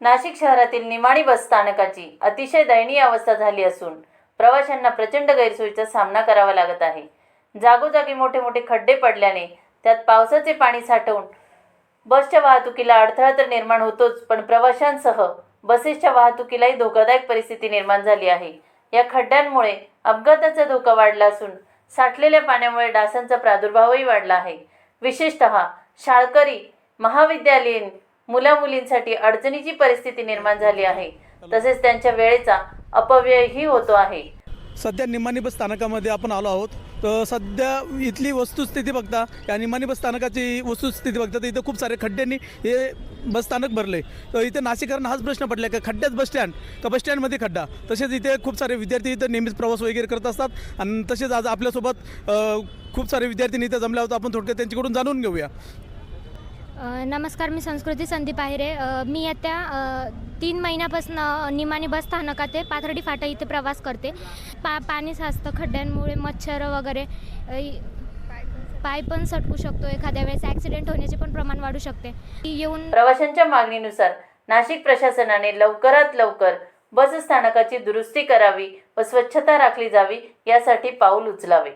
नाशिक शहरातील निमाणी बस स्थानकाची अतिशय दयनीय अवस्था झाली असून प्रवाशांना प्रचंड गैरसोयीचा सामना करावा लागत आहे. जागोजागी मोठे मोठे खड्डे पडल्याने त्यात पावसाचे पाणी साठवून बसच्या वाहतुकीला अडथळा तर निर्माण होतोच पण प्रवाशांसह बसेसच्या वाहतुकीलाही धोकादायक परिस्थिती निर्माण झाली आहे. या खड्ड्यांमुळे अपघाताचा धोका वाढला असून साठलेल्या पाण्यामुळे डासांचा प्रादुर्भावही वाढला आहे. विशेषतः शाळकरी महाविद्यालयीन मुलामुलींसाठी अडचणीची परिस्थिती निर्माण झाली आहे तसेच त्यांच्या वेळेचा अपव्ययही होतो आहे. सध्या निमाणी बस स्थानकामध्ये आपण आलो आहोत. तर सध्या इथली वस्तुस्थिती बघता या निमाणी बस स्थानकाची वस्तुस्थिती बघता तर इथं खूप सारे खड्ड्यांनी हे बस स्थानक भरले. तर इथे नाशिकरांना हाच प्रश्न पडला का खड्ड्यात बस स्टँड का बस स्टँडमध्ये खड्डा? तसेच इथे खूप सारे विद्यार्थी इथं नेहमीच प्रवास वगैरे करत असतात. आणि तसेच आज आपल्यासोबत खूप सारे विद्यार्थी इथे जमल्या होता आपण थोडक्यात त्यांच्याकडून जाणून घेऊया. नमस्कार मी संस्कृती संदीप आहिरे. मी येत्या तीन महिन्यापासून निमाणी बस स्थानकात ते पाथर्डी फाटा इथे प्रवास करते. पा पाणी साचतं खड्ड्यांमुळे मच्छर वगैरे पाय पण सटकू शकतो. एखाद्या वेळेस ॲक्सिडेंट होण्याचे पण प्रमाण वाढू शकते. येऊन प्रवाशांच्या मागणीनुसार नाशिक प्रशासनाने लवकरात लवकर बस स्थानकाची दुरुस्ती करावी व स्वच्छता राखली जावी यासाठी पाऊल उचलावे.